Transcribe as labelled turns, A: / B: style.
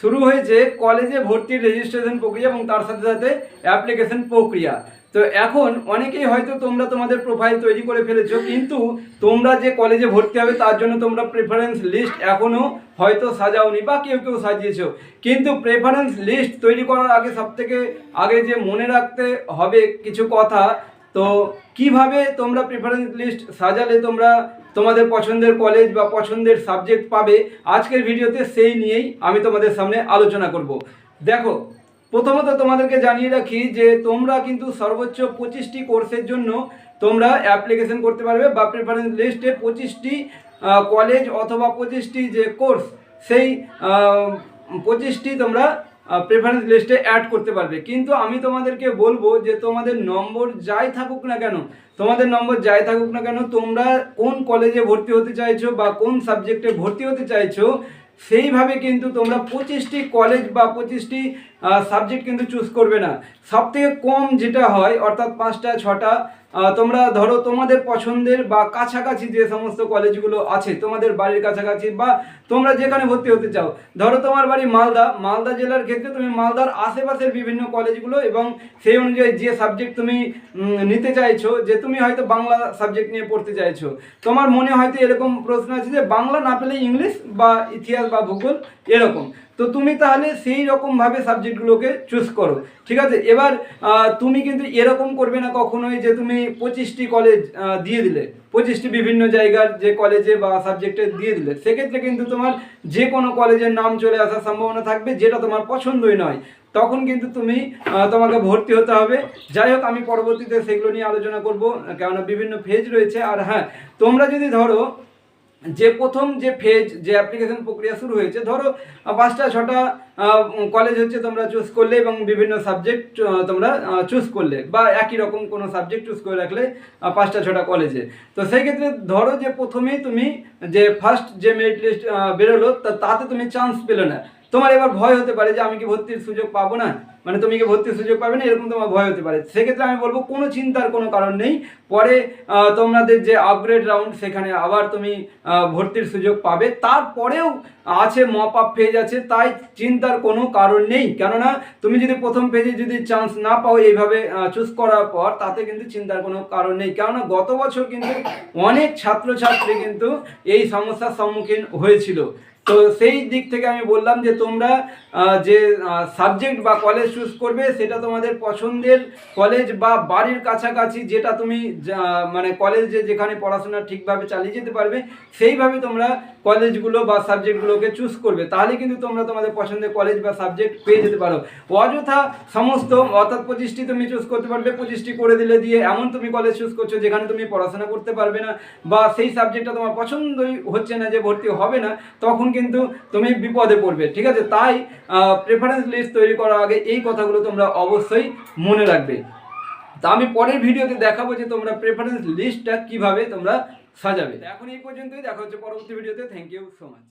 A: শুরু হয়েছে কলেজে ভর্তির রেজিস্ট্রেশন প্রক্রিয়া এবং তার সাথে সাথে অ্যাপ্লিকেশন প্রক্রিয়া। তো এখন অনেকেই হয়তো তোমরা তোমাদের প্রোফাইল তৈরি করে ফেলেছো, কিন্তু তোমরা যে কলেজে ভর্তি হবে তার জন্য তোমরা প্রেফারেন্স লিস্ট এখনও হয়তো সাজাওনি বা কেউ কেউ সাজিয়েছো। কিন্তু প্রেফারেন্স লিস্ট তৈরি করার আগে সবথেকে আগে যে মনে রাখতে হবে কিছু কথা তো কীভাবে তোমরা প্রিফারেন্স লিস্ট সাজালে তোমরা তোমাদের পছন্দের কলেজ বা পছন্দের সাবজেক্ট পাবে? আজকের ভিডিওতে সেই নিয়েই আমি তোমাদের সামনে আলোচনা করব। দেখো, প্রথমত তোমাদেরকে জানিয়ে রাখি যে তোমরা কিন্তু সর্বোচ্চ পঁচিশটি কোর্সের জন্য তোমরা অ্যাপ্লিকেশন করতে পারবে বা প্রিফারেন্স লিস্টে পঁচিশটি কলেজ অথবা পঁচিশটি যে কোর্স সেই পঁচিশটি তোমরা প্রেফারেন্স লিস্টে অ্যাড করতে পারবে। কিন্তু আমি তোমাদেরকে বলব যে তোমাদের নম্বর যাই থাকুক না কেন, তোমাদের নম্বর যাই থাকুক না কেন, তোমরা কোন কলেজে ভর্তি হতে চাইছো বা কোন সাবজেক্টে ভর্তি হতে চাইছো, সেইভাবে কিন্তু তোমরা পঁচিশটি কলেজ বা পঁচিশটি সাবজেক্ট কিন্তু চুজ করবে না। সব থেকে কম যেটা হয়, অর্থাৎ পাঁচটা, ছটা তোমরা ধরো তোমাদের পছন্দের বা কাছাকাছি যে সমস্ত কলেজগুলো আছে, তোমাদের বাড়ির কাছাকাছি বা তোমরা যেখানে ভর্তি হতে চাও। ধরো তোমার বাড়ি মালদা মালদা জেলার ক্ষেত্রে তুমি মালদার আশেপাশের বিভিন্ন কলেজগুলো এবং সেই অনুযায়ী যে সাবজেক্ট তুমি নিতে চাইছো, যে তুমি হয়তো বাংলা সাবজেক্ট নিয়ে পড়তে চাইছো। তোমার মনে হয়তো এরকম প্রশ্ন আছে যে বাংলা না পেলে ইংলিশ বা ইতিহাস বা ভূগোল এরকম। তো তুমি তাহলে সেই রকমভাবে সাবজেক্টগুলোকে চুজ করো, ঠিক আছে? এবার তুমি কিন্তু এরকম করবে না কখনোই যে তুমি পঁচিশটি কলেজ দিয়ে দিলে, পঁচিশটি বিভিন্ন জায়গার যে কলেজে বা সাবজেক্টে দিয়ে দিলে। সেক্ষেত্রে কিন্তু তোমার যে কোনো কলেজের নাম চলে আসার সম্ভাবনা থাকবে, যেটা তোমার পছন্দই নয়। তখন কিন্তু তুমি তোমাকে ভর্তি হতে হবে। যাই হোক, আমি পরবর্তীতে সেগুলো নিয়ে আলোচনা করব, কেননা বিভিন্ন ফেজ রয়েছে। আর হ্যাঁ তোমরা যদি ধরো যে প্রথম যে ফেজ যে অ্যাপ্লিকেশন প্রক্রিয়া শুরু হয়েছে, ধরো, পাঁচটা, ছটা কলেজ হচ্ছে তোমরা চুজ করলে এবং বিভিন্ন সাবজেক্ট তোমরা চুজ করলে বা একই রকম কোনো সাবজেক্ট চুজ করে রাখলে পাঁচটা, ছটা কলেজে তো সেই ক্ষেত্রে ধরো যে প্রথমেই তুমি যে ফার্স্ট যে মেরিট লিস্ট বেরোলো তাতে তুমি চান্স পেলে না। তোমার এবার ভয় হতে পারে যে আমি কি ভর্তির সুযোগ পাবো না? মানে তুমি কি ভর্তির সুযোগ পাবে না? এরকম তোমার ভয় হতে পারে। সেক্ষেত্রে আমি বলব, কোনো চিন্তার কোনো কারণ নেই। পরে তোমাদের যে আপগ্রেড রাউন্ড সেখানে আবার তুমি ভর্তির সুযোগ পাবে। তারপরেও আছে মপ আপ ফেজ আছে, তাই চিন্তার কোনো কারণ নেই। কেননা, তুমি যদি প্রথম পেজে যদি চান্স না পাও এইভাবে চুজ করার পর, তাতে কিন্তু চিন্তার কোনো কারণ নেই। কেননা, গত বছর কিন্তু অনেক ছাত্রছাত্রী কিন্তু এই সমস্যার সম্মুখীন হয়েছিল। তো সেই দিক থেকে আমি বললাম যে তোমরা যে সাবজেক্ট বা কলেজ চুজ করবে, সেটা তোমাদের পছন্দের কলেজ বা বাড়ির কাছাকাছি যেটা তুমি মানে কলেজে যেখানে পড়াশোনা ঠিকভাবে চালিয়ে যেতে পারবে, সেইভাবে তোমরা কলেজগুলো বা সাবজেক্টগুলোকে চুজ করবে। তাহলে কিন্তু তোমরা তোমাদের পছন্দের কলেজ বা সাবজেক্ট পেয়ে যেতে পারো। অযথা সমস্ত অর্থাৎ পঁচিশটি তুমি চুজ করতে পারবে, পঁচিশটি করে দিলে দিয়ে এমন তুমি কলেজ চুজ করছ যেখানে তুমি পড়াশোনা করতে পারবে না বা সেই সাবজেক্টটা তোমার পছন্দই হচ্ছে না যে ভর্তি হবে না, তখন কিন্তু তুমি বিপদে পড়বে, ঠিক আছে? তাই প্রেফারেন্স লিস্ট তৈরি করার আগে এই কথাগুলো তোমরা অবশ্যই মনে রাখবে। তা আমি পরের ভিডিওতে দেখাবো যে তোমরা প্রেফারেন্স লিস্টটা কীভাবে তোমরা সাজাবে। এখন এই পর্যন্তই, দেখা হচ্ছে পরবর্তী ভিডিওতে। Thank you so much